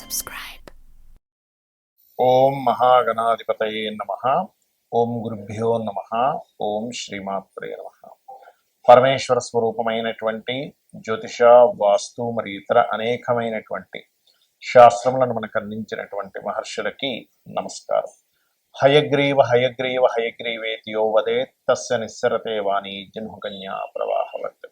subscribe. ఓం మహాగణాధిపతయే నమ. ఓం గురుభ్యో నమ. ఓం శ్రీమాత్రే నమ. పరమేశ్వర స్వరూపమైనటువంటి జ్యోతిష వాస్తు మరియు ఇతర అనేకమైనటువంటి శాస్త్రములను మనకు అందించినటువంటి మహర్షులకి నమస్కారం. హయగ్రీవ హయగ్రీవ హయగ్రీవేతియో వదే తస్య నిస్సరతే వాణి జన్మకన్యా ప్రవాహవత్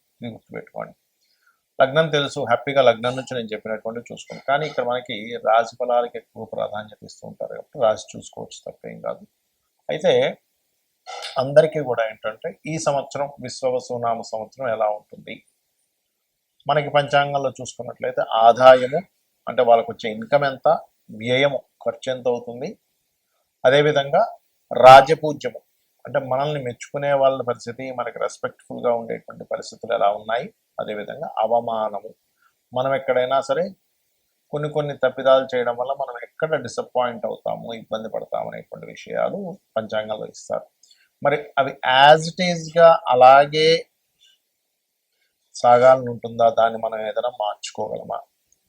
ఇది గుర్తుపెట్టుకోండి. లగ్నం తెలుసు హ్యాపీగా లగ్నం నుంచి నేను చెప్పినటువంటి చూసుకోండి కానీ ఇక్కడ మనకి రాశి ఫలాలకి ఎక్కువ ప్రాధాన్యత ఇస్తూ ఉంటారు కాబట్టి రాశి చూసుకోవచ్చు తప్పేం కాదు. అయితే అందరికీ కూడా ఏంటంటే ఈ సంవత్సరం విశ్వవసునామ సంవత్సరం ఎలా ఉంటుంది? మనకి పంచాంగంలో చూసుకున్నట్లయితే ఆదాయము అంటే వాళ్ళకు వచ్చే ఇన్కమ్ ఎంత? వ్యయము ఖర్చు ఎంత అవుతుంది? అదేవిధంగా రాజపూజ్యము అంటే మనల్ని మెచ్చుకునే వాళ్ళ పరిస్థితి మనకి రెస్పెక్ట్ఫుల్గా ఉండేటువంటి పరిస్థితులు ఎలా ఉన్నాయి? అదేవిధంగా అవమానము. మనం ఎక్కడైనా సరే కొన్ని కొన్ని తప్పిదాలు చేయడం వల్ల మనం ఎక్కడ డిసప్పాయింట్ అవుతాము ఇబ్బంది పడతాము అనేటువంటి విషయాలు పంచాంగంలో ఇస్తారు. మరి అవి యాజ్ ఇట్ ఈస్గా అలాగే సాగాలని ఉంటుందా దాన్ని మనం ఏదైనా మార్చుకోగలమా?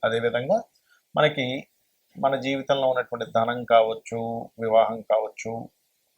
అదేవిధంగా మనకి మన జీవితంలో ఉన్నటువంటి ధనం కావచ్చు వివాహం కావచ్చు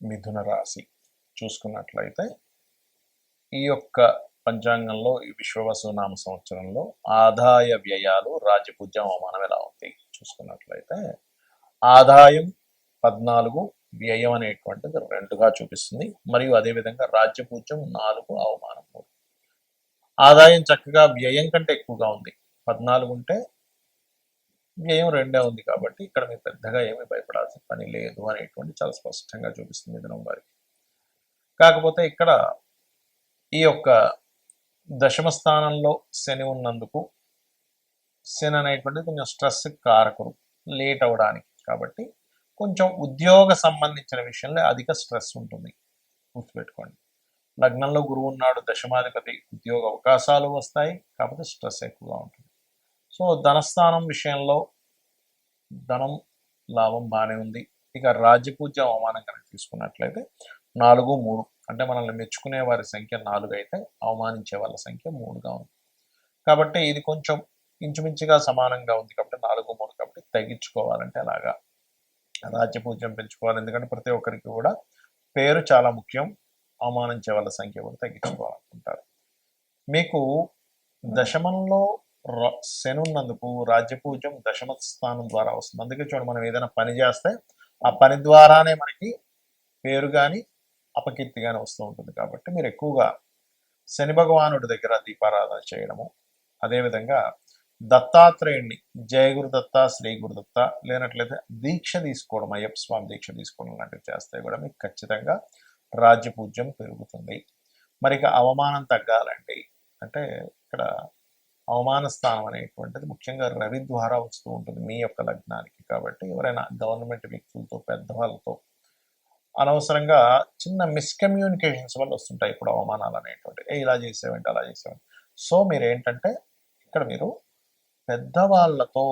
మిథున రాశి చూసుకున్నట్లయితే ఈ యొక్క పంచాంగంలో ఈ విశ్వవసునామ సంవత్సరంలో ఆదాయ వ్యయాలు రాజపూజ్యం అవమానం ఎలా ఉంది? చూసుకున్నట్లయితే ఆదాయం పద్నాలుగు వ్యయం అనేటువంటిది రెండుగా చూపిస్తుంది. మరియు అదేవిధంగా రాజ్యపూజ్యం నాలుగు అవమానం మూడు. ఆదాయం చక్కగా వ్యయం కంటే ఎక్కువగా ఉంది. పద్నాలుగు ఉంటే వ్యయం రెండే ఉంది కాబట్టి ఇక్కడ మీరు పెద్దగా ఏమీ భయపడాల్సిన పని లేదు అనేటువంటి చాలా స్పష్టంగా చూపిస్తుంది మిథునం వారికి కాకపోతే ఇక్కడ ఈ యొక్క దశమ స్థానంలో శని ఉన్నందుకు శని అనేటువంటిది కొంచెం స్ట్రెస్ కారకుడు లేట్ అవడానికి. కాబట్టి కొంచెం ఉద్యోగ సంబంధించిన విషయంలో అధిక స్ట్రెస్ ఉంటుంది. గుర్తుపెట్టుకోండి. లగ్నంలో గురువు ఉన్నాడు దశమాధిపతి ఉద్యోగ అవకాశాలు వస్తాయి కాకపోతే స్ట్రెస్ ఎక్కువగా ఉంటుంది. సో ధనస్థానం విషయంలో ధనం లాభం బాగానే ఉంది. ఇక రాజ్యపూజ్య అవమానం కనుక తీసుకున్నట్లయితే నాలుగు మూడు. అంటే మనల్ని మెచ్చుకునే వారి సంఖ్య నాలుగు అయితే అవమానించే వాళ్ళ సంఖ్య మూడుగా ఉంది. కాబట్టి ఇది కొంచెం ఇంచుమించుగా సమానంగా ఉంది కాబట్టి నాలుగు మూడు కాబట్టి తగ్గించుకోవాలంటే అలాగా రాజ్యపూజ్యం పెంచుకోవాలి. ఎందుకంటే ప్రతి ఒక్కరికి కూడా పేరు చాలా ముఖ్యం. అవమానించే వాళ్ళ సంఖ్య కూడా తగ్గించుకోవాలనుకుంటారు. మీకు దశమంలో శని ఉన్నందుకు రాజ్యపూజ్యం దశమ స్థానం ద్వారా వస్తుంది. అందుకే చూడండి మనం ఏదైనా పని చేస్తే ఆ పని ద్వారానే మనకి పేరు కానీ అపకీర్తి కానీ వస్తూ ఉంటుంది. కాబట్టి మీరు ఎక్కువగా శని భగవానుడి దగ్గర దీపారాధన చేయడము అదేవిధంగా దత్తాత్రేయుణ్ణి జయ గురుదత్త శ్రీ గురుదత్త లేనట్లయితే దీక్ష తీసుకోవడం అయ్యప్ప స్వామి దీక్ష తీసుకోవడం లాంటివి చేస్తే కూడా మీకు ఖచ్చితంగా రాజ్యపూజ్యం పెరుగుతుంది. మరి ఇక అవమానం తగ్గాలండి. అంటే ఇక్కడ అవమాన స్థానం అనేటువంటిది ముఖ్యంగా రవి ద్వారా వస్తూ ఉంటుంది మీ యొక్క లగ్నానికి. కాబట్టి ఎవరైనా గవర్నమెంట్ వ్యక్తులతో పెద్దవాళ్ళతో అనవసరంగా చిన్న మిస్కమ్యూనికేషన్స్ వల్ల వస్తుంటాయి ఇప్పుడు అవమానాలు అనేటువంటి ఏ ఇలా చేసేవంటే అలా చేసేవంటే? సో మీరు ఏంటంటే ఇక్కడ మీరు పెద్దవాళ్ళతో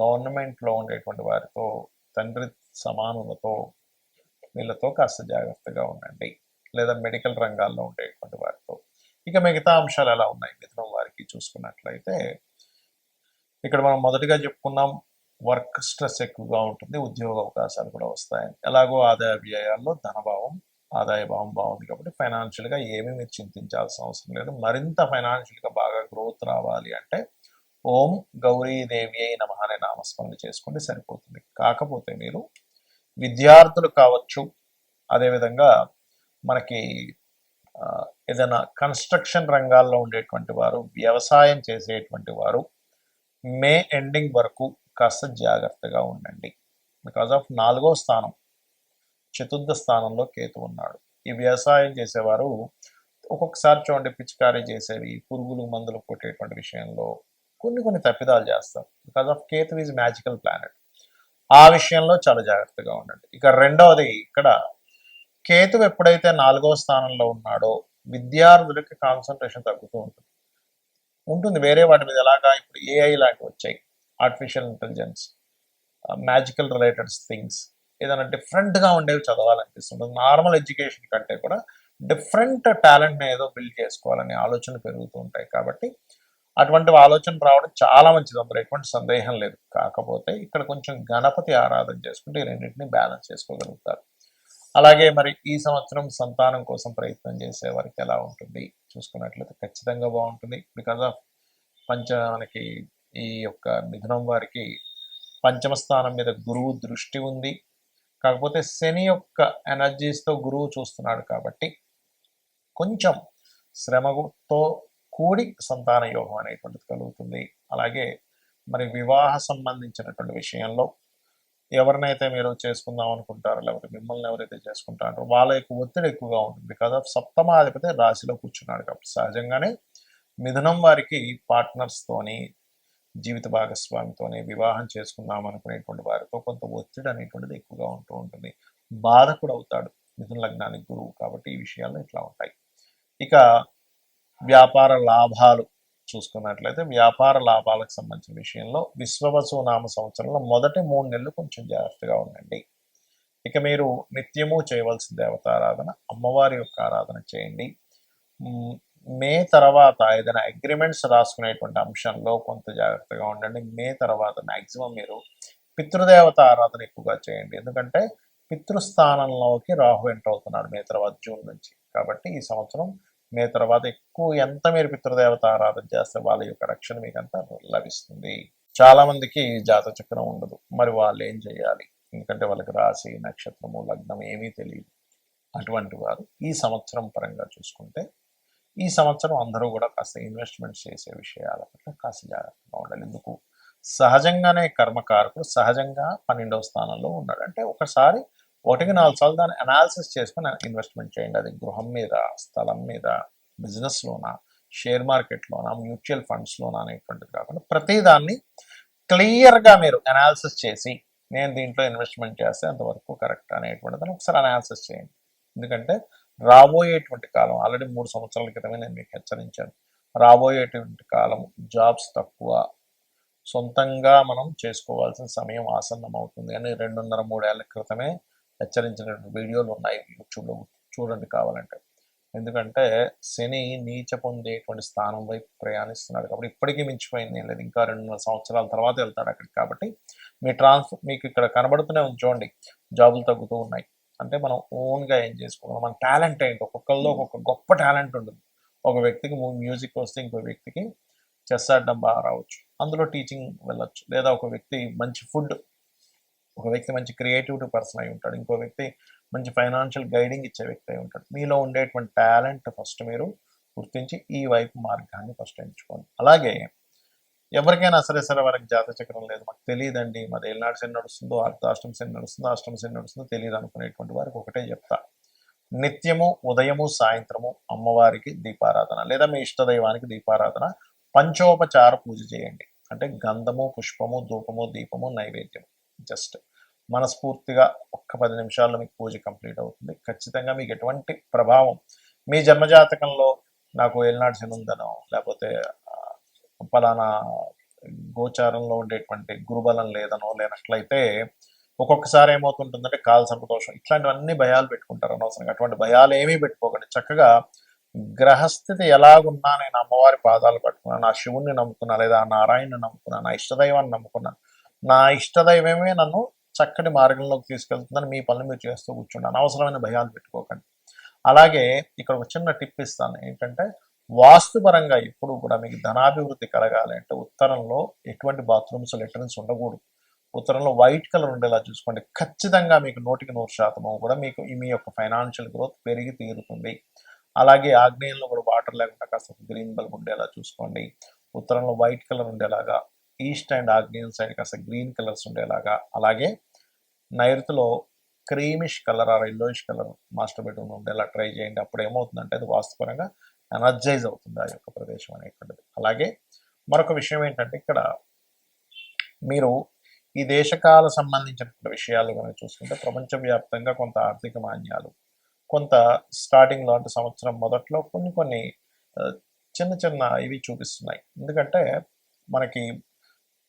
గవర్నమెంట్లో ఉండేటువంటి వారితో తండ్రి సమానులతో వీళ్ళతో కాస్త జాగ్రత్తగా ఉండండి. లేదా మెడికల్ రంగాల్లో ఉండేటువంటి వారితో. ఇక మిగతా అంశాలు ఎలా ఉన్నాయి? మిథునం వారికి చూసుకున్నట్లయితే ఇక్కడ మనం మొదటిగా చెప్పుకున్నాం వర్క్ స్ట్రెస్ ఎక్కువగా ఉంటుంది ఉద్యోగ అవకాశాలు కూడా వస్తాయి. ఎలాగో ఆదాయ వ్యయాల్లో ధనభావం ఆదాయ భావం బాగుంది కాబట్టి ఫైనాన్షియల్గా ఏమీ మీరు చింతించాల్సిన అవసరం లేదు. మరింత ఫైనాన్షియల్గా బాగా గ్రోత్ రావాలి అంటే ఓం గౌరీదేవి అయి నమ అనే నామస్మరణ చేసుకోండి సరిపోతుంది. కాకపోతే మీరు విద్యార్థులు కావచ్చు అదేవిధంగా మనకి ఏదైనా కన్స్ట్రక్షన్ రంగాల్లో ఉండేటువంటి వారు వ్యవసాయం చేసేటువంటి వారు మే ఎండింగ్ వరకు కాస్త జాగ్రత్తగా ఉండండి. బికాజ్ ఆఫ్ నాలుగో స్థానం చతుర్థ స్థానంలో కేతు ఉన్నాడు. ఈ వ్యవసాయం చేసేవారు ఒక్కొక్కసారి చూడండి పిచికారీ చేసేవి పురుగులు మందులు కొట్టేటువంటి విషయంలో కొన్ని కొన్ని తప్పిదాలు చేస్తారు. Because of Ketu is magical planet ఆ విషయంలో చాలా జాగ్రత్తగా ఉండండి. ఇక రెండవది ఇక్కడ కేతు ఎప్పుడైతే నాలుగో స్థానంలో ఉన్నాడో విద్యార్థులకి కాన్సన్ట్రేషన్ తగ్గుతూ ఉంటుంది. ఉంటుంది. వేరే వాటి మీద ఎలాగా ఇప్పుడు ఏఐ లాంటివి వచ్చాయి. Artificial intelligence magical related things ఏదైనా డిఫరెంట్గా ఉండేవి చదవాలనిపిస్తుంది. నార్మల్ ఎడ్యుకేషన్ కంటే కూడా డిఫరెంట్ టాలెంట్ని ఏదో బిల్డ్ చేసుకోవాలనే ఆలోచనలు పెరుగుతూ ఉంటాయి కాబట్టి అటువంటి ఆలోచన రావడం చాలా మంచిది. అందులో ఎటువంటి సందేహం లేదు. కాకపోతే ఇక్కడ కొంచెం గణపతి ఆరాధన చేసుకుంటే ఈ రెండింటిని బ్యాలెన్స్ చేసుకోగలుగుతారు. అలాగే మరి ఈ సంవత్సరం సంతానం కోసం ప్రయత్నం చేసే వారికి ఎలా ఉంటుంది? చూసుకున్నట్లయితే ఖచ్చితంగా బాగుంటుంది. బికాజ్ ఆఫ్ పంచ మనకి ఈ యొక్క మిథునం వారికి పంచమ స్థానం మీద గురువు దృష్టి ఉంది. కాకపోతే శని యొక్క ఎనర్జీస్తో గురువు చూస్తున్నాడు కాబట్టి కొంచెం శ్రమతో కూడి సంతాన యోగం అనేటువంటిది కలుగుతుంది. అలాగే మరి వివాహ సంబంధించినటువంటి విషయంలో ఎవరినైతే మీరు చేసుకుందాం అనుకుంటారో లేకపోతే మిమ్మల్ని ఎవరైతే చేసుకుంటారో వాళ్ళ యొక్క ఒత్తిడి ఎక్కువగా ఉంటుంది. బికాజ్ ఆఫ్ సప్తమాధిపతి రాశిలో కూర్చున్నాడు కాబట్టి సహజంగానే మిథునం వారికి పార్ట్నర్స్తోని జీవిత భాగస్వామితోని వివాహం చేసుకుందాం అనుకునేటువంటి వారితో కొంత ఒత్తిడి అనేటువంటిది ఎక్కువగా ఉంటూ ఉంటుంది. బాధ కూడా అవుతాడు. మిథున లగ్నానికి గురువు కాబట్టి ఈ విషయాలు ఇట్లా ఉంటాయి. ఇక వ్యాపార లాభాలు. చూసుకున్నట్లయితే వ్యాపార లాభాలకు సంబంధించిన విషయంలో విశ్వవసు నామ సంవత్సరంలో మొదటి మూడు నెలలు కొంచెం జాగ్రత్తగా ఉండండి. ఇక మీరు నిత్యము చేయవలసిన దేవతారాధన అమ్మవారి యొక్క ఆరాధన చేయండి. మే తర్వాత ఏదైనా అగ్రిమెంట్స్ రాసుకునేటువంటి అంశంలో కొంత జాగ్రత్తగా ఉండండి. మే తర్వాత మ్యాక్సిమం మీరు పితృదేవత ఆరాధన ఎక్కువగా చేయండి. ఎందుకంటే పితృస్థానంలోకి రాహు ఎంటర్ అవుతున్నాడు మే తర్వాత జూన్ నుంచి. కాబట్టి ఈ సంవత్సరం మే తర్వాత ఎక్కువ ఎంత మీరు పితృదేవత ఆరాధన చేస్తే వాళ్ళ యొక్క రక్షణ మీకు అంతా లభిస్తుంది. చాలా మందికి జాత చక్రం ఉండదు. మరి వాళ్ళు ఏం చేయాలి? ఎందుకంటే వాళ్ళకి రాశి నక్షత్రము లగ్నం ఏమీ తెలియదు. అటువంటి వారు ఈ సంవత్సరం పరంగా చూసుకుంటే ఈ సంవత్సరం అందరూ కూడా కాస్త ఇన్వెస్ట్మెంట్ చేసే విషయాల పట్ల కాస్త జాగ్రత్తగా ఉండాలి. ఎందుకు? సహజంగానే కర్మకారకుడు సహజంగా పన్నెండవ స్థానంలో ఉన్నాడు. అంటే ఒకసారి ఒకటికి నాలుగు సార్లు దాన్ని అనాలిసిస్ చేసుకుని ఇన్వెస్ట్మెంట్ చేయండి. అది గృహం మీద స్థలం మీద బిజినెస్లోనా షేర్ మార్కెట్లోనా మ్యూచువల్ ఫండ్స్లోనా అనేటువంటిది కాకుండా ప్రతి దాన్ని క్లియర్గా మీరు అనాలిసిస్ చేసి నేను దీంట్లో ఇన్వెస్ట్మెంట్ చేస్తే అంతవరకు కరెక్ట్ అనేటువంటిది ఒకసారి అనాలిసిస్ చేయండి. ఎందుకంటే రాబోయేటువంటి కాలం ఆల్రెడీ మూడు సంవత్సరాల క్రితమే నేను మీకు హెచ్చరించాను. రాబోయేటువంటి కాలం జాబ్స్ తక్కువ సొంతంగా మనం చేసుకోవాల్సిన సమయం ఆసన్నం అవుతుంది అని రెండున్నర మూడేళ్ళ క్రితమే హెచ్చరించినటువంటి వీడియోలు ఉన్నాయి యూట్యూబ్లో చూడండి కావాలంటే. ఎందుకంటే శని నీచ పొందేటువంటి స్థానం వైపు ప్రయాణిస్తున్నాడు కాబట్టి ఇప్పటికీ మించిపోయింది ఏం లేదు. ఇంకా రెండున్నర సంవత్సరాల తర్వాత వెళ్తాడు అక్కడికి కాబట్టి మీ ట్రాన్స్ఫర్ మీకు ఇక్కడ కనబడుతూనే ఉంచోండి. జాబులు తగ్గుతూ ఉన్నాయి. అంటే మనం ఓన్గా ఏం చేసుకోగలం? మన టాలెంట్ ఏంటి? ఒక్కొక్కరిలో ఒక్కొక్క గొప్ప టాలెంట్ ఉంటుంది. ఒక వ్యక్తికి మ్యూజిక్ వస్తే ఇంకో వ్యక్తికి చెస్ ఆడడం బాగా రావచ్చు. అందులో టీచింగ్ వెళ్ళొచ్చు. లేదా ఒక వ్యక్తి మంచి ఫుడ్ ఒక వ్యక్తి మంచి క్రియేటివిటీ పర్సన్ అయి ఉంటాడు. ఇంకో వ్యక్తి మంచి ఫైనాన్షియల్ గైడింగ్ ఇచ్చే వ్యక్తి అయి ఉంటాడు. మీలో ఉండేటువంటి టాలెంట్ ఫస్ట్ మీరు గుర్తించి ఈ వైపు మార్గాన్ని ఫస్ట్ ఎంచుకోండి. అలాగే ఎవరికైనా సరే సరే వారికి జాత చక్రం లేదు. మాకు తెలియదండి. మరి ఏనాడు శని నడుస్తుందో అర్ధాష్టమ శని నడుస్తుందో అష్టమ శని నడుస్తుందో తెలియదు అనుకునేటువంటి వారికి ఒకటే చెప్తా. నిత్యము ఉదయము సాయంత్రము అమ్మవారికి దీపారాధన లేదా మీ ఇష్టదైవానికి దీపారాధన. పంచోపచార పూజ చేయండి. అంటే గంధము పుష్పము ధూపము దీపము నైవేద్యం జస్ట్ మనస్ఫూర్తిగా ఒక్క పది నిమిషాల్లో మీకు పూజ కంప్లీట్ అవుతుంది. ఖచ్చితంగా మీకు ఎటువంటి ప్రభావం మీ జన్మజాతకంలో నాకు ఏలినాడు శనుందనో లేకపోతే ఫలానా గోచారంలో ఉండేటువంటి గురుబలం లేదనో లేనట్లయితే ఒక్కొక్కసారి ఏమవుతుంటుందంటే కాల సంతోషం ఇట్లాంటివన్నీ భయాలు పెట్టుకుంటారు అనవసరంగా. అటువంటి భయాలు ఏమీ పెట్టుకోకండి. చక్కగా గ్రహస్థితి ఎలాగున్నా నేను అమ్మవారి పాదాలు పట్టుకున్నా నా శివుణ్ణి నమ్ముకున్నా లేదా నారాయణని నమ్ముకున్నా నా ఇష్టదైవాన్ని నమ్ముకున్నా నా ఇష్టదైవమే నన్ను చక్కటి మార్గంలోకి తీసుకెళ్తుందని మీ పనులు మీరు చేస్తూ కూర్చున్నాను అనవసరమైన భయాలు పెట్టుకోకండి. అలాగే ఇక్కడ ఒక చిన్న టిప్ ఇస్తాను. ఏంటంటే వాస్తుపరంగా ఎప్పుడు కూడా మీకు ధనాభివృద్ధి కలగాలి అంటే ఉత్తరంలో ఎటువంటి బాత్రూమ్స్ లెటర్న్స్ ఉండకూడదు. ఉత్తరంలో వైట్ కలర్ ఉండేలా చూసుకోండి. ఖచ్చితంగా మీకు నూటికి నూరు శాతం కూడా మీకు మీ యొక్క ఫైనాన్షియల్ గ్రోత్ పెరిగి తీరుతుంది. అలాగే ఆగ్నేయంలో కూడా వాటర్ లేకుండా కాస్త గ్రీన్ బల్బ్ ఉండేలా చూసుకోండి. ఉత్తరంలో వైట్ కలర్ ఉండేలాగా ఈస్ట్ అండ్ ఆగ్నేయన్ సైడ్ కాస్త గ్రీన్ కలర్స్ ఉండేలాగా. అలాగే నైరుతిలో creamish colour or yellowish colour master bedroom ఉండేలా ట్రై చేయండి. అప్పుడు ఏమవుతుందంటే అది వాస్తుపరంగా ఎనర్జైజ్ అవుతుంది ఆ యొక్క ప్రదేశం అనేటువంటిది. అలాగే మరొక విషయం ఏంటంటే ఇక్కడ మీరు ఈ దేశకాల సంబంధించినటువంటి విషయాలు కనుక చూసుకుంటే ప్రపంచవ్యాప్తంగా కొంత ఆర్థిక మాన్యాలు కొంత స్టార్టింగ్లో అంటే సంవత్సరం మొదట్లో కొన్ని కొన్ని చిన్న చిన్న ఇవి చూపిస్తున్నాయి. ఎందుకంటే మనకి